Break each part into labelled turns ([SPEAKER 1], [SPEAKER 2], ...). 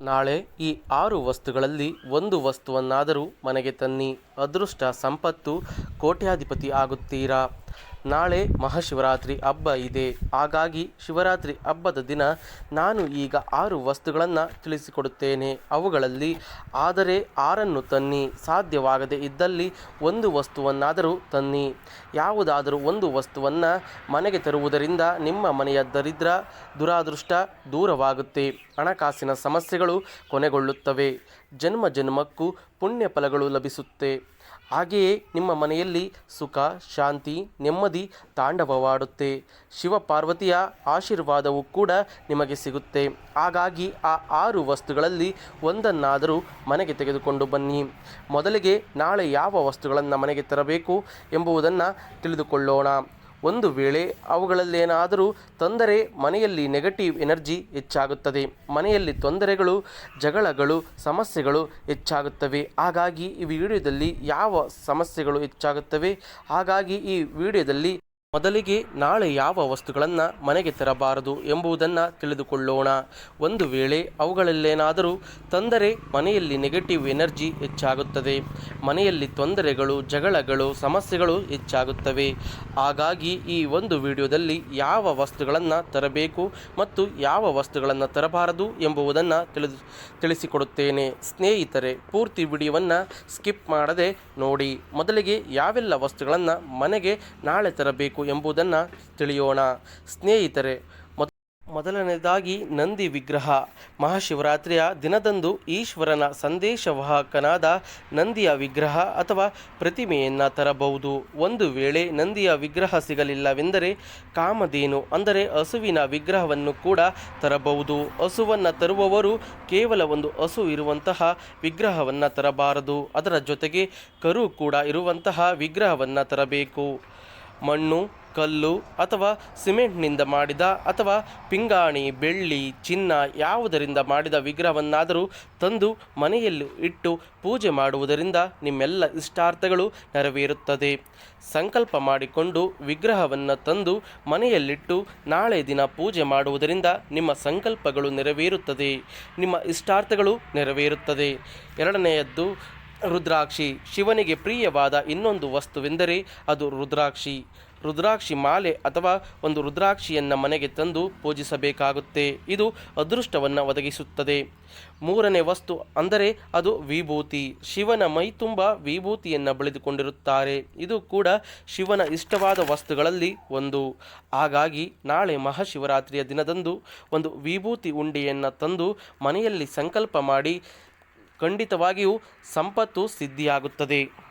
[SPEAKER 1] ನಾಳೆ ಈ ಆರು ವಸ್ತುಗಳಲ್ಲಿ ಒಂದು ವಸ್ತುವನ್ನಾದರೂ ಮನೆಗೆ ತನ್ನಿ. ಅದೃಷ್ಟ ಸಂಪತ್ತು ಕೋಟ್ಯಾಧಿಪತಿ ಆಗುತ್ತೀರಾ? ನಾಳೆ ಮಹಾಶಿವರಾತ್ರಿ ಹಬ್ಬ ಇದೆ. ಹಾಗಾಗಿ ಶಿವರಾತ್ರಿ ಹಬ್ಬದ ದಿನ ನಾನು ಈಗ ಆರು ವಸ್ತುಗಳನ್ನು ತಿಳಿಸಿಕೊಡುತ್ತೇನೆ. ಅವುಗಳಲ್ಲಿ ಆದರೆ ಆರನ್ನು ತನ್ನಿ. ಸಾಧ್ಯವಾಗದೇ ಇದ್ದಲ್ಲಿ ಒಂದು ವಸ್ತುವನ್ನಾದರೂ ತನ್ನಿ. ಯಾವುದಾದರೂ ಒಂದು ವಸ್ತುವನ್ನು ಮನೆಗೆ ತರುವುದರಿಂದ ನಿಮ್ಮ ಮನೆಯ ದರಿದ್ರ ದುರಾದೃಷ್ಟ ದೂರವಾಗುತ್ತೆ. ಹಣಕಾಸಿನ ಸಮಸ್ಯೆಗಳು ಕೊನೆಗೊಳ್ಳುತ್ತವೆ. ಜನ್ಮ ಜನ್ಮಕ್ಕೂ ಪುಣ್ಯ ಫಲಗಳು ಲಭಿಸುತ್ತೆ. ಹಾಗೆಯೇ ನಿಮ್ಮ ಮನೆಯಲ್ಲಿ ಸುಖ, ಶಾಂತಿ, ನೆಮ್ಮದಿ ತಾಂಡವವಾಡುತ್ತೆ. ಶಿವಪಾರ್ವತಿಯ ಆಶೀರ್ವಾದವೂ ಕೂಡ ನಿಮಗೆ ಸಿಗುತ್ತೆ. ಹಾಗಾಗಿ ಆ ಆರು ವಸ್ತುಗಳಲ್ಲಿ ಒಂದನ್ನಾದರೂ ಮನೆಗೆ ತೆಗೆದುಕೊಂಡು ಬನ್ನಿ. ಮೊದಲಿಗೆ ನಾಳೆ ಯಾವ ವಸ್ತುಗಳನ್ನು ಮನೆಗೆ ತರಬೇಕು ಎಂಬುದನ್ನು ತಿಳಿದುಕೊಳ್ಳೋಣ. ಒಂದು ವೇಳೆ ಅವುಗಳಲ್ಲೇನಾದರೂ ತೊಂದರೆ, ಮನೆಯಲ್ಲಿ ನೆಗೆಟಿವ್ ಎನರ್ಜಿ ಹೆಚ್ಚಾಗುತ್ತದೆ. ಮನೆಯಲ್ಲಿ ತೊಂದರೆಗಳು, ಜಗಳಗಳು, ಸಮಸ್ಯೆಗಳು ಹೆಚ್ಚಾಗುತ್ತವೆ. ಹಾಗಾಗಿ ಈ ವಿಡಿಯೋದಲ್ಲಿ ಯಾವ ಸಮಸ್ಯೆಗಳು ಹೆಚ್ಚಾಗುತ್ತವೆ? ಹಾಗಾಗಿ ಈ ವಿಡಿಯೋದಲ್ಲಿ ಮೊದಲಿಗೆ ನಾಳೆ ಯಾವ ವಸ್ತುಗಳನ್ನು ಮನೆಗೆ ತರಬಾರದು ಎಂಬುದನ್ನು ತಿಳಿದುಕೊಳ್ಳೋಣ. ಒಂದು ವೇಳೆ ಅವುಗಳಲ್ಲೇನಾದರೂ ತೊಂದರೆ ಮನೆಯಲ್ಲಿ ನೆಗೆಟಿವ್ ಎನರ್ಜಿ ಹೆಚ್ಚಾಗುತ್ತದೆ. ಮನೆಯಲ್ಲಿ ತೊಂದರೆಗಳು, ಜಗಳಗಳು, ಸಮಸ್ಯೆಗಳು ಹೆಚ್ಚಾಗುತ್ತವೆ. ಹಾಗಾಗಿ ಈ ಒಂದು ವಿಡಿಯೋದಲ್ಲಿ ಯಾವ ವಸ್ತುಗಳನ್ನು ತರಬೇಕು ಮತ್ತು ಯಾವ ವಸ್ತುಗಳನ್ನು ತರಬಾರದು ಎಂಬುದನ್ನು ತಿಳಿದು, ತಿಳಿಸಿಕೊಡುತ್ತೇನೆ. ಸ್ನೇಹಿತರೆ, ಪೂರ್ತಿ ವಿಡಿಯೋವನ್ನು ಸ್ಕಿಪ್ ಮಾಡದೆ ನೋಡಿ. ಮೊದಲಿಗೆ ಯಾವೆಲ್ಲ ವಸ್ತುಗಳನ್ನು ಮನೆಗೆ ನಾಳೆ ತರಬೇಕು ಎಂಬುದನ್ನು ತಿಳಿಯೋಣ. ಸ್ನೇಹಿತರೆ, ಮೊದ ಮೊದಲನೇದಾಗಿ ನಂದಿ ವಿಗ್ರಹ. ಮಹಾಶಿವರಾತ್ರಿಯ ದಿನದಂದು ಈಶ್ವರನ ಸಂದೇಶವಾಹಕನಾದ ನಂದಿಯ ವಿಗ್ರಹ ಅಥವಾ ಪ್ರತಿಮೆಯನ್ನು ತರಬಹುದು. ಒಂದು ವೇಳೆ ನಂದಿಯ ವಿಗ್ರಹ ಸಿಗಲಿಲ್ಲವೆಂದರೆ ಕಾಮಧೇನು, ಅಂದರೆ ಹಸುವಿನ ವಿಗ್ರಹವನ್ನು ಕೂಡ ತರಬಹುದು. ಹಸುವನ್ನು ತರುವವರು ಕೇವಲ ಒಂದು ಹಸು ಇರುವಂತಹ ವಿಗ್ರಹವನ್ನು ತರಬಾರದು. ಅದರ ಜೊತೆಗೆ ಕರು ಕೂಡ ಇರುವಂತಹ ವಿಗ್ರಹವನ್ನು ತರಬೇಕು. ಮಣ್ಣು, ಕಲ್ಲು ಅಥವಾ ಸಿಮೆಂಟ್ನಿಂದ ಮಾಡಿದ ಅಥವಾ ಪಿಂಗಾಣಿ, ಬೆಳ್ಳಿ, ಚಿನ್ನ ಯಾವುದರಿಂದ ಮಾಡಿದ ವಿಗ್ರಹವನ್ನಾದರೂ ತಂದು ಮನೆಯಲ್ಲಿ ಇಟ್ಟು ಪೂಜೆ ಮಾಡುವುದರಿಂದ ನಿಮ್ಮೆಲ್ಲ ಇಷ್ಟಾರ್ಥಗಳು ನೆರವೇರುತ್ತದೆ. ಸಂಕಲ್ಪ ಮಾಡಿಕೊಂಡು ವಿಗ್ರಹವನ್ನು ತಂದು ಮನೆಯಲ್ಲಿಟ್ಟು ನಾಳೆ ದಿನ ಪೂಜೆ ಮಾಡುವುದರಿಂದ ನಿಮ್ಮ ಸಂಕಲ್ಪಗಳು ನೆರವೇರುತ್ತದೆ. ನಿಮ್ಮ ಇಷ್ಟಾರ್ಥಗಳು ನೆರವೇರುತ್ತದೆ. ಎರಡನೆಯದ್ದು ರುದ್ರಾಕ್ಷಿ ಶಿವನಿಗೆ ಪ್ರಿಯವಾದ ಇನ್ನೊಂದು ವಸ್ತುವೆಂದರೆ ಅದು ರುದ್ರಾಕ್ಷಿ. ರುದ್ರಾಕ್ಷಿ ಮಾಲೆ ಅಥವಾ ಒಂದು ರುದ್ರಾಕ್ಷಿಯನ್ನು ಮನೆಗೆ ತಂದು ಪೂಜಿಸಬೇಕಾಗುತ್ತೆ. ಇದು ಅದೃಷ್ಟವನ್ನು ಒದಗಿಸುತ್ತದೆ. ಮೂರನೇ ವಸ್ತು ಅಂದರೆ ಅದು ವಿಭೂತಿ. ಶಿವನ ಮೈ ತುಂಬ ವಿಭೂತಿಯನ್ನು ಬೆಳೆದುಕೊಂಡಿರುತ್ತಾರೆ. ಇದು ಕೂಡ ಶಿವನ ಇಷ್ಟವಾದ ವಸ್ತುಗಳಲ್ಲಿ ಒಂದು. ಹಾಗಾಗಿ ನಾಳೆ ಮಹಾಶಿವರಾತ್ರಿಯ ದಿನದಂದು ಒಂದು ವಿಭೂತಿ ಉಂಡೆಯನ್ನು ತಂದು ಮನೆಯಲ್ಲಿ ಸಂಕಲ್ಪ ಮಾಡಿ ಖಂಡಿತವಾಗಿಯೂ ಸಂಪತ್ತು ಸಿದ್ಧಿಯಾಗುತ್ತದೆ.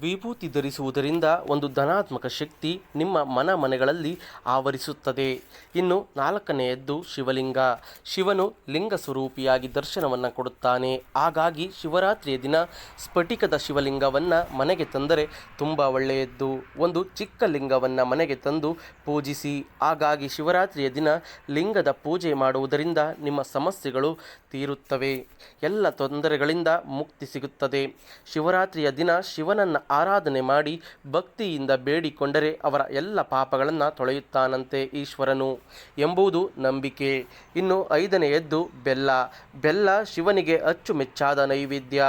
[SPEAKER 1] ವಿಭೂತಿ ಧರಿಸುವುದರಿಂದ ಒಂದು ಧನಾತ್ಮಕ ಶಕ್ತಿ ನಿಮ್ಮ ಮನ ಮನೆಗಳಲ್ಲಿ ಆವರಿಸುತ್ತದೆ. ಇನ್ನು ನಾಲ್ಕನೆಯದ್ದು ಶಿವಲಿಂಗ. ಶಿವನು ಲಿಂಗ ಸ್ವರೂಪಿಯಾಗಿ ದರ್ಶನವನ್ನು ಕೊಡುತ್ತಾನೆ. ಹಾಗಾಗಿ ಶಿವರಾತ್ರಿಯ ದಿನ ಸ್ಫಟಿಕದ ಶಿವಲಿಂಗವನ್ನು ಮನೆಗೆ ತಂದರೆ ತುಂಬ ಒಳ್ಳೆಯದ್ದು. ಒಂದು ಚಿಕ್ಕ ಲಿಂಗವನ್ನು ಮನೆಗೆ ತಂದು ಪೂಜಿಸಿ. ಹಾಗಾಗಿ ಶಿವರಾತ್ರಿಯ ದಿನ ಲಿಂಗದ ಪೂಜೆ ಮಾಡುವುದರಿಂದ ನಿಮ್ಮ ಸಮಸ್ಯೆಗಳು ತೀರುತ್ತವೆ. ಎಲ್ಲ ತೊಂದರೆಗಳಿಂದ ಮುಕ್ತಿ ಸಿಗುತ್ತದೆ. ಶಿವರಾತ್ರಿಯ ದಿನ ಶಿವನನ್ನು ಆರಾಧನೆ ಮಾಡಿ ಭಕ್ತಿಯಿಂದ ಬೇಡಿಕೊಂಡರೆ ಅವರ ಎಲ್ಲ ಪಾಪಗಳನ್ನು ತೊಳೆಯುತ್ತಾನಂತೆ ಈಶ್ವರನು ಎಂಬುದು ನಂಬಿಕೆ. ಇನ್ನು ಐದನೆಯದ್ದು ಬೆಲ್ಲ. ಬೆಲ್ಲ ಶಿವನಿಗೆ ಅಚ್ಚುಮೆಚ್ಚಾದ ನೈವೇದ್ಯ.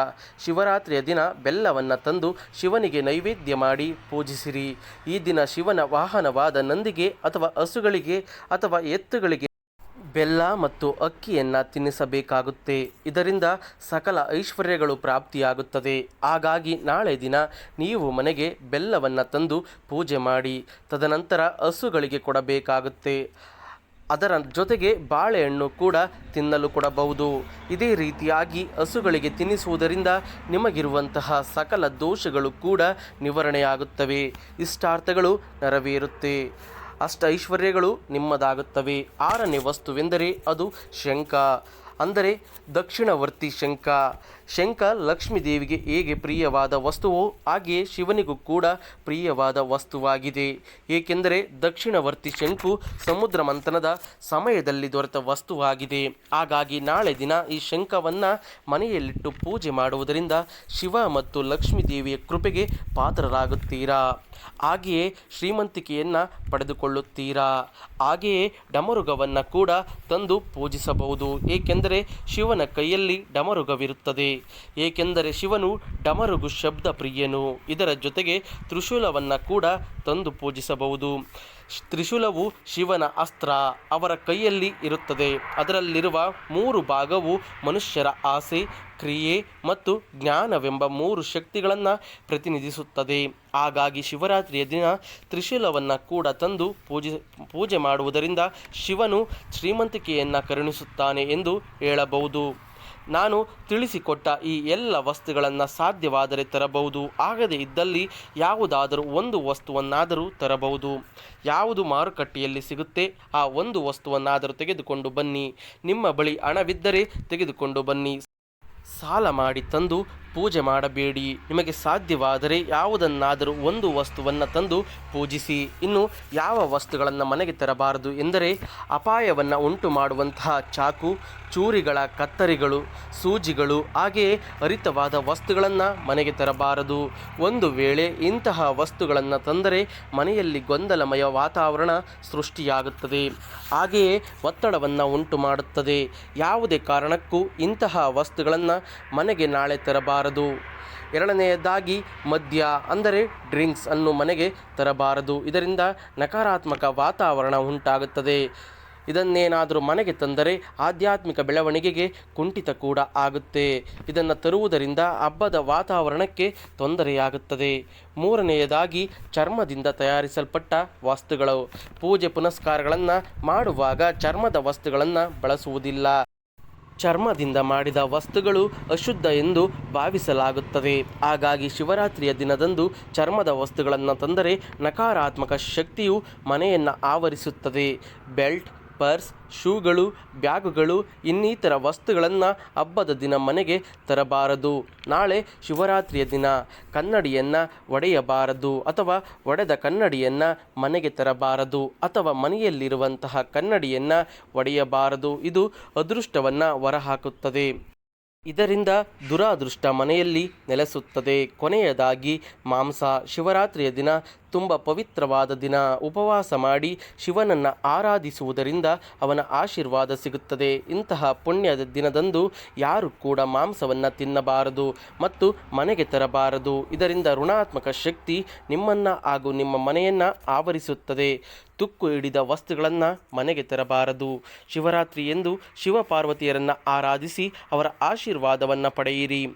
[SPEAKER 1] ಶಿವರಾತ್ರಿಯ ದಿನ ಬೆಲ್ಲವನ್ನು ತಂದು ಶಿವನಿಗೆ ನೈವೇದ್ಯ ಮಾಡಿ ಪೂಜಿಸಿರಿ. ಈ ದಿನ ಶಿವನ ವಾಹನವಾದ ನಂದಿಗೆ ಅಥವಾ ಹಸುಗಳಿಗೆ ಅಥವಾ ಎತ್ತುಗಳಿಗೆ ಬೆಲ್ಲ ಮತ್ತು ಅಕ್ಕಿಯನ್ನು ತಿನ್ನಿಸಬೇಕಾಗುತ್ತೆ. ಇದರಿಂದ ಸಕಲ ಐಶ್ವರ್ಯಗಳು ಪ್ರಾಪ್ತಿಯಾಗುತ್ತದೆ. ಹಾಗಾಗಿ ನಾಳೆ ದಿನ ನೀವು ಮನೆಗೆ ಬೆಲ್ಲವನ್ನು ತಂದು ಪೂಜೆ ಮಾಡಿ, ತದನಂತರ ಹಸುಗಳಿಗೆ ಕೊಡಬೇಕಾಗುತ್ತೆ. ಅದರ ಜೊತೆಗೆ ಬಾಳೆಹಣ್ಣು ಕೂಡ ತಿನ್ನಲು ಕೊಡಬಹುದು. ಇದೇ ರೀತಿಯಾಗಿ ಹಸುಗಳಿಗೆ ತಿನ್ನಿಸುವುದರಿಂದ ನಿಮಗಿರುವಂತಹ ಸಕಲ ದೋಷಗಳು ಕೂಡ ನಿವಾರಣೆಯಾಗುತ್ತವೆ. ಇಷ್ಟಾರ್ಥಗಳು ನೆರವೇರುತ್ತೆ. ಅಷ್ಟ ಐಶ್ವರ್ಯಗಳು ನಿಮ್ಮದಾಗುತ್ತವೆ. ಆರನೇ ವಸ್ತುವೆಂದರೆ ಅದು ಶಂಖ. ಅಂದರೆ ದಕ್ಷಿಣವರ್ತಿ ಶಂಖ. ಶಂಖ ಲಕ್ಷ್ಮೀ ದೇವಿಗೆ ಹೇಗೆ ಪ್ರಿಯವಾದ ವಸ್ತುವೋ ಹಾಗೆಯೇ ಶಿವನಿಗೂ ಕೂಡ ಪ್ರಿಯವಾದ ವಸ್ತುವಾಗಿದೆ. ಏಕೆಂದರೆ ದಕ್ಷಿಣವರ್ತಿ ಶಂಕು ಸಮುದ್ರ ಮಂಥನದ ಸಮಯದಲ್ಲಿ ದೊರೆತ ವಸ್ತುವಾಗಿದೆ. ಹಾಗಾಗಿ ನಾಳೆ ದಿನ ಈ ಶಂಖವನ್ನು ಮನೆಯಲ್ಲಿಟ್ಟು ಪೂಜೆ ಮಾಡುವುದರಿಂದ ಶಿವ ಮತ್ತು ಲಕ್ಷ್ಮೀ ದೇವಿಯ ಕೃಪೆಗೆ ಪಾತ್ರರಾಗುತ್ತೀರಾ? ಹಾಗೆಯೇ ಶ್ರೀಮಂತಿಕೆಯನ್ನು ಪಡೆದುಕೊಳ್ಳುತ್ತೀರಾ? ಹಾಗೆಯೇ ಡಮರುಗವನ್ನು ಕೂಡ ತಂದು ಪೂಜಿಸಬಹುದು. ಏಕೆಂದರೆ ಶಿವನ ಕೈಯಲ್ಲಿ ಡಮರುಗವಿರುತ್ತದೆ. ಏಕೆಂದರೆ ಶಿವನು ಡಮರುಗು ಶಬ್ದ ಪ್ರಿಯನು. ಇದರ ಜೊತೆಗೆ ತ್ರಿಶೂಲವನ್ನು ಕೂಡ ತಂದು ಪೂಜಿಸಬಹುದು. ತ್ರಿಶೂಲವು ಶಿವನ ಅಸ್ತ್ರ ಅವರ ಕೈಯಲ್ಲಿ ಇರುತ್ತದೆ. ಅದರಲ್ಲಿರುವ ಮೂರು ಭಾಗವು ಮನುಷ್ಯರ ಆಸೆ, ಕ್ರಿಯೆ ಮತ್ತು ಜ್ಞಾನವೆಂಬ ಮೂರು ಶಕ್ತಿಗಳನ್ನು ಪ್ರತಿನಿಧಿಸುತ್ತದೆ. ಹಾಗಾಗಿ ಶಿವರಾತ್ರಿಯ ದಿನ ತ್ರಿಶೂಲವನ್ನು ಕೂಡ ತಂದು ಪೂಜೆ ಪೂಜೆ ಮಾಡುವುದರಿಂದ ಶಿವನು ಶ್ರೀಮಂತಿಕೆಯನ್ನು ಕರುಣಿಸುತ್ತಾನೆ ಎಂದು ಹೇಳಬಹುದು. ನಾನು ತಿಳಿಸಿಕೊಟ್ಟ ಈ ಎಲ್ಲ ವಸ್ತುಗಳನ್ನು ಸಾಧ್ಯವಾದರೆ ತರಬಹುದು. ಆಗದೇ ಇದ್ದಲ್ಲಿ ಯಾವುದಾದರೂ ಒಂದು ವಸ್ತುವನ್ನಾದರೂ ತರಬಹುದು. ಯಾವುದು ಮಾರುಕಟ್ಟೆಯಲ್ಲಿ ಸಿಗುತ್ತೆ, ಆ ಒಂದು ವಸ್ತುವನ್ನಾದರೂ ತೆಗೆದುಕೊಂಡು ಬನ್ನಿ. ನಿಮ್ಮ ಬಳಿ ಹಣವಿದ್ದರೆ ತೆಗೆದುಕೊಂಡು ಬನ್ನಿ. ಸಾಲ ಮಾಡಿ ತಂದು ಪೂಜೆ ಮಾಡಬೇಡಿ. ನಿಮಗೆ ಸಾಧ್ಯವಾದರೆ ಯಾವುದನ್ನಾದರೂ ಒಂದು ವಸ್ತುವನ್ನು ತಂದು ಪೂಜಿಸಿ. ಇನ್ನು ಯಾವ ವಸ್ತುಗಳನ್ನು ಮನೆಗೆ ತರಬಾರದು ಎಂದರೆ ಅಪಾಯವನ್ನು ಉಂಟು ಮಾಡುವಂತಹ ಚಾಕು, ಚೂರಿಗಳ ಕತ್ತರಿಗಳು, ಸೂಜಿಗಳು ಹಾಗೆಯೇ ಹರಿತವಾದ ವಸ್ತುಗಳನ್ನು ಮನೆಗೆ ತರಬಾರದು. ಒಂದು ವೇಳೆ ಇಂತಹ ವಸ್ತುಗಳನ್ನು ತಂದರೆ ಮನೆಯಲ್ಲಿ ಗೊಂದಲಮಯ ವಾತಾವರಣ ಸೃಷ್ಟಿಯಾಗುತ್ತದೆ. ಹಾಗೆಯೇ ಒತ್ತಡವನ್ನು ಉಂಟು ಮಾಡುತ್ತದೆ ಯಾವುದೇ ಕಾರಣಕ್ಕೂ ಇಂತಹ ವಸ್ತುಗಳನ್ನು ಮನೆಗೆ ನಾಳೆ ತರಬಾರದು. ಎರಡನೆಯದಾಗಿ, ಮದ್ಯ ಅಂದರೆ ಡ್ರಿಂಕ್ಸ್ ಅನ್ನು ಮನೆಗೆ ತರಬಾರದು. ಇದರಿಂದ ನಕಾರಾತ್ಮಕ ವಾತಾವರಣ ಉಂಟಾಗುತ್ತದೆ. ಇದನ್ನೇನಾದರೂ ಮನೆಗೆ ತಂದರೆ ಆಧ್ಯಾತ್ಮಿಕ ಬೆಳವಣಿಗೆಗೆ ಕುಂಠಿತ ಕೂಡ ಆಗುತ್ತೆ. ಇದನ್ನು ತರುವುದರಿಂದ ಹಬ್ಬದ ವಾತಾವರಣಕ್ಕೆ ತೊಂದರೆಯಾಗುತ್ತದೆ. ಮೂರನೆಯದಾಗಿ, ಚರ್ಮದಿಂದ ತಯಾರಿಸಲ್ಪಟ್ಟ ವಸ್ತುಗಳು. ಪೂಜೆ ಪುನಸ್ಕಾರಗಳನ್ನು ಮಾಡುವಾಗ ಚರ್ಮದ ವಸ್ತುಗಳನ್ನು ಬಳಸುವುದಿಲ್ಲ. ಚರ್ಮದಿಂದ ಮಾಡಿದ ವಸ್ತುಗಳು ಅಶುದ್ಧ ಎಂದು ಭಾವಿಸಲಾಗುತ್ತದೆ. ಹಾಗಾಗಿ ಶಿವರಾತ್ರಿಯ ದಿನದಂದು ಚರ್ಮದ ವಸ್ತುಗಳನ್ನು ತಂದರೆ ನಕಾರಾತ್ಮಕ ಶಕ್ತಿಯು ಮನೆಯನ್ನು ಆವರಿಸುತ್ತದೆ. ಬೆಲ್ಟ್ ಪರ್ಸ್, ಶೂಗಳು, ಬ್ಯಾಗುಗಳು, ಇನ್ನಿತರ ವಸ್ತುಗಳನ್ನು ಹಬ್ಬದ ದಿನ ಮನೆಗೆ ತರಬಾರದು. ನಾಳೆ ಶಿವರಾತ್ರಿಯ ದಿನ. ಕನ್ನಡಿಯನ್ನು ಒಡೆಯಬಾರದು ಅಥವಾ ಒಡೆದ ಕನ್ನಡಿಯನ್ನು ಮನೆಗೆ ತರಬಾರದು ಅಥವಾ ಮನೆಯಲ್ಲಿರುವಂತಹ ಕನ್ನಡಿಯನ್ನು ಒಡೆಯಬಾರದು. ಇದು ಅದೃಷ್ಟವನ್ನು ಹೊರಹಾಕುತ್ತದೆ. ಇದರಿಂದ ದುರಾದೃಷ್ಟ ಮನೆಯಲ್ಲಿ ನೆಲೆಸುತ್ತದೆ. ಕೊನೆಯದಾಗಿ ಮಾಂಸ. ಶಿವರಾತ್ರಿಯ ದಿನ ತುಂಬ ಪವಿತ್ರವಾದ ದಿನ. ಉಪವಾಸ ಮಾಡಿ ಶಿವನನ್ನು ಆರಾಧಿಸುವುದರಿಂದ ಅವನ ಆಶೀರ್ವಾದ ಸಿಗುತ್ತದೆ. ಇಂತಹ ಪುಣ್ಯದ ದಿನದಂದು ಯಾರು ಕೂಡ ಮಾಂಸವನ್ನು ತಿನ್ನಬಾರದು ಮತ್ತು ಮನೆಗೆ ತರಬಾರದು. ಇದರಿಂದ ಋಣಾತ್ಮಕ ಶಕ್ತಿ ನಿಮ್ಮನ್ನು ಹಾಗೂ ನಿಮ್ಮ ಮನೆಯನ್ನು ಆವರಿಸುತ್ತದೆ. ತುಕ್ಕು ಹಿಡಿದ ವಸ್ತುಗಳನ್ನು ಮನೆಗೆ ತರಬಾರದು. ಶಿವರಾತ್ರಿ ಎಂದು ಶಿವಪಾರ್ವತಿಯರನ್ನು ಆರಾಧಿಸಿ ಅವರ ಆಶೀರ್ವಾದವನ್ನು ಪಡೆಯಿರಿ.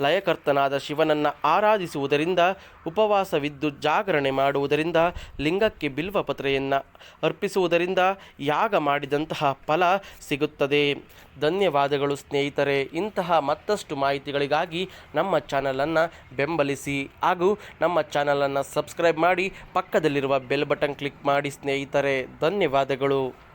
[SPEAKER 1] ಲಯಕರ್ತನಾದ ಶಿವನನ್ನು ಆರಾಧಿಸುವುದರಿಂದ, ಉಪವಾಸವಿದ್ದು ಜಾಗರಣೆ ಮಾಡುವುದರಿಂದ, ಲಿಂಗಕ್ಕೆ ಬಿಲ್ವಪತ್ರೆಯನ್ನು ಅರ್ಪಿಸುವುದರಿಂದ ಯಾಗ ಮಾಡಿದಂತಹ ಫಲ ಸಿಗುತ್ತದೆ. ಧನ್ಯವಾದಗಳು ಸ್ನೇಹಿತರೆ. ಇಂತಹ ಮತ್ತಷ್ಟು ಮಾಹಿತಿಗಳಿಗಾಗಿ ನಮ್ಮ ಚಾನಲನ್ನು ಬೆಂಬಲಿಸಿ ಹಾಗೂ ನಮ್ಮ ಚಾನಲನ್ನು ಸಬ್ಸ್ಕ್ರೈಬ್ ಮಾಡಿ ಪಕ್ಕದಲ್ಲಿರುವ ಬೆಲ್ ಬಟನ್ ಕ್ಲಿಕ್ ಮಾಡಿ ಸ್ನೇಹಿತರೆ. ಧನ್ಯವಾದಗಳು.